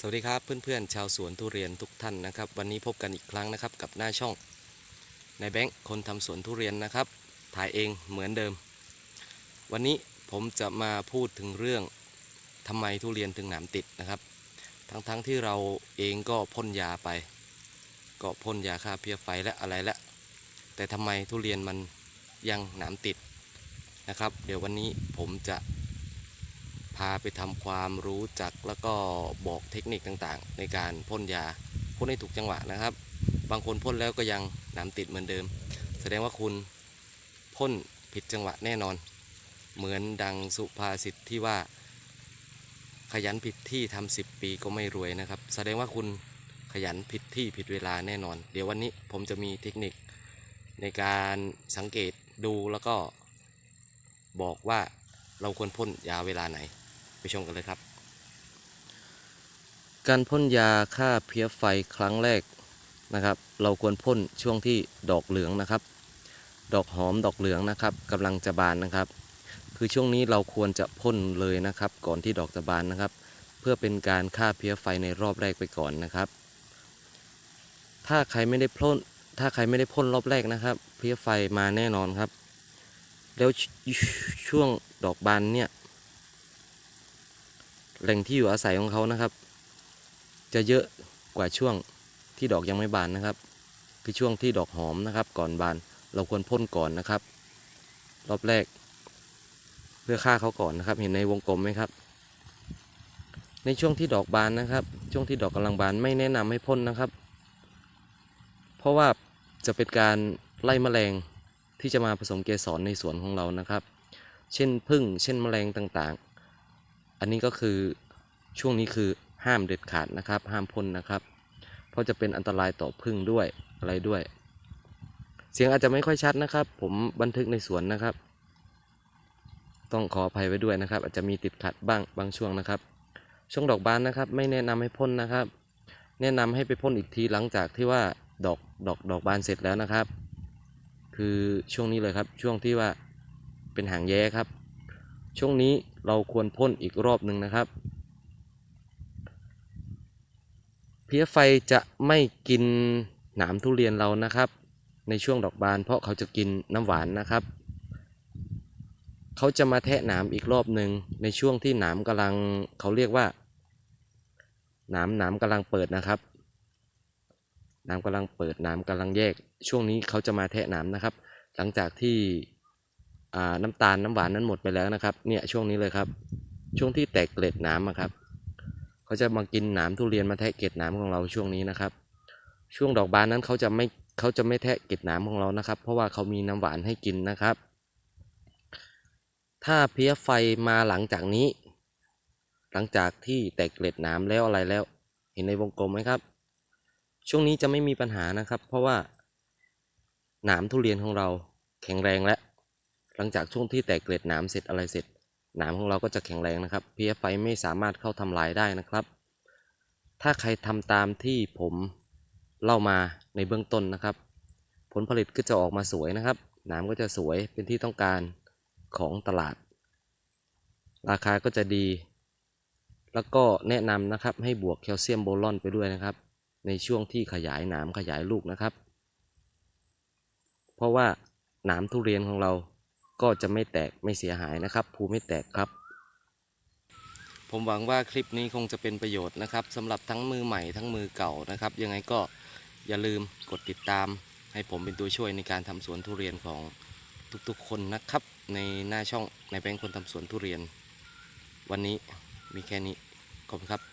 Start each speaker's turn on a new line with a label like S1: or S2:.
S1: สวัสดีครับเพื่อนๆชาวสวนทุเรียนทุกท่านนะครับ วันนี้พบกันอีกครั้งนะครับกับหน้าช่องในแบงค์คนทำสวนทุเรียนนะครับ ถ่ายเองเหมือนเดิม วันนี้ผมจะมาพูดถึงเรื่องทำไมทุเรียนถึงหนามติดนะครับ ทั้งๆทที่เราเองก็พ่นยาไป ก็พ่นยาฆ่าเพี้ยไฟและอะไรและแต่ทำไมทุเรียนมันยังหนามติดนะครับ เดี๋ยววันนี้ผมจะ พาไปทำความรู้จักแล้วก็บอกเทคนิคต่างๆ ในการพ่นยาพ่นให้ถูกจังหวะนะครับ บางคนพ่นแล้วก็ยังหนามติดเหมือนเดิม แสดงว่าคุณพ่นผิดจังหวะแน่นอน เหมือนดังสุภาษิตที่ว่า ขยันผิดที่ทำสิบปีก็ไม่รวยนะครับ แสดงว่าคุณขยันผิดที่ผิดเวลาแน่นอน เดี๋ยววันนี้ผมจะมีเทคนิคในการสังเกตดูแล้วก็บอกว่าเราควรพ่นยาเวลาไหน ไปชมกันเลยครับ การพ่นยาฆ่าเพี้ยไฟครั้งแรกนะครับ เราควรพ่นช่วงที่ดอกเหลืองนะครับ ดอกหอมดอกเหลืองนะครับกำลังจะบานนะครับ คือช่วงนี้เราควรจะพ่นเลยนะครับ ก่อนที่ดอกจะบานนะครับ เพื่อเป็นการฆ่าเพี้ยไฟในรอบแรกไปก่อนนะครับ ถ้าใครไม่ได้พ่นถ้าใครไม่ได้พ่นรอบแรกนะครับ เพี้ยไฟมาแน่นอนครับ แล้วชช่วงดอกบานเนี่ย แหล่งที่อยู่อาศัยของเขานะครับ จะเยอะกว่าช่วงที่ดอกยังไม่บานนะครับ คือช่วงที่ดอกหอมนะครับ ก่อนบานเราควรพ่นก่อนนะครับ รอบแรก เพื่อฆ่าเขาก่อนนะครับ เห็นในวงกลมไหมครับ ในช่วงที่ดอกบานนะครับ ช่วงที่ดอกกำลังบานไม่แนะนำให้พ่นนะครับ เพราะว่าจะเป็นการไล่แมลงที่จะมาผสมเกสรในสวนของเรานะครับ เช่นพึ่ง เช่นแมลงต่างๆ อันนี้ก็คือช่วงนี้คือห้ามเด็ดขาดนะครับ ห้ามพ่นนะครับ เพราะจะเป็นอันตรายต่อพึ่งด้วยอะไรด้วย เสียงอาจจะไม่ค่อยชัดนะครับ ผมบันทึกในสวนนะครับ ต้องขออภัยไว้ด้วยนะครับ อาจจะมีติดขัดบ้างบางช่วงนะครับ ช่วงดอกบานนะครับ ไม่แนะนำให้พ่นนะครับ แนะนำให้ไปพ่นอีกทีหลังจากที่ว่าดอกดอกดอกบานเสร็จแล้วนะครับ คือช่วงนี้เลยครับช่วงที่ว่าเป็นหางแย้ครับ ช่วงนี้เราควรพ่นอีกรอบหนึ่งนะครับ เพี้ยไฟจะไม่กินหนามทุเรียนเรานะครับ ในช่วงดอกบานเพราะเขาจะกินน้ำหวานนะครับ เขาจะมาแทะหนามอีกรอบหนึ่งในช่วงที่หนามกำลังเขาเรียกว่าหนามหนามกำลังเปิดนะครับหนามกำลังเปิดหนามกำลังแยก ช่วงนี้เขาจะมาแทะหนามนะครับ หลังจากที่ น้ำตาลน้ำหวานนั้นหมดไปแล้วนะครับ เนี่ยช่วงนี้เลยครับ ช่วงที่แตกเกล็ดหนามครับเขาจะมากินหนามทุเรียนมาแทะเกล็ดหนามของเราช่วงนี้นะครับ ช่วงดอกบานนั้นเขาจะไม่เขาจะไม่แทะเกล็ดหนามของเรานะครับ เพราะว่าเขามีน้ำหวานให้กินนะครับ ถ้าเพี้ยไฟมาหลังจากนี้ หลังจากที่แตกเกล็ดหนามแล้วอะไรแล้ว เห็นในวงกลมไหมครับ ช่วงนี้จะไม่มีปัญหานะครับ เพราะว่าหนามทุเรียนของเราแข็งแรงแล้ว หลังจากช่วงที่แตกเกล็ดหนามเสร็จอะไรเสร็จ หนามของเราก็จะแข็งแรงนะครับเพี้ยไฟไม่สามารถเข้าทำลายได้นะครับ ถ้าใครทำตามที่ผมเล่ามาในเบื้องต้นนะครับ ผลผลิตก็จะออกมาสวยนะครับ หนามก็จะสวยเป็นที่ต้องการของตลาด ราคาก็จะดี แล้วก็แนะนำนะครับให้บวกแคลเซียมโบรอนไปด้วยนะครับ ในช่วงที่ขยายหนามขยายลูกนะครับ เพราะว่าหนามทุเรียนของเรา ก็จะไม่แตกไม่เสียหายนะครับ ภูไม่แตกครับ ผมหวังว่าคลิปนี้คงจะเป็นประโยชน์นะครับสำหรับทั้งมือใหม่ทั้งมือเก่านะครับ ยังไงก็อย่าลืมกดติดตาม ให้ผมเป็นตัวช่วยในการทำสวนทุเรียนของทุกๆ คนนะครับ ในหน้าช่องในแบงค์คนทำสวนทุเรียน วันนี้มีแค่นี้ขอบคุณครับ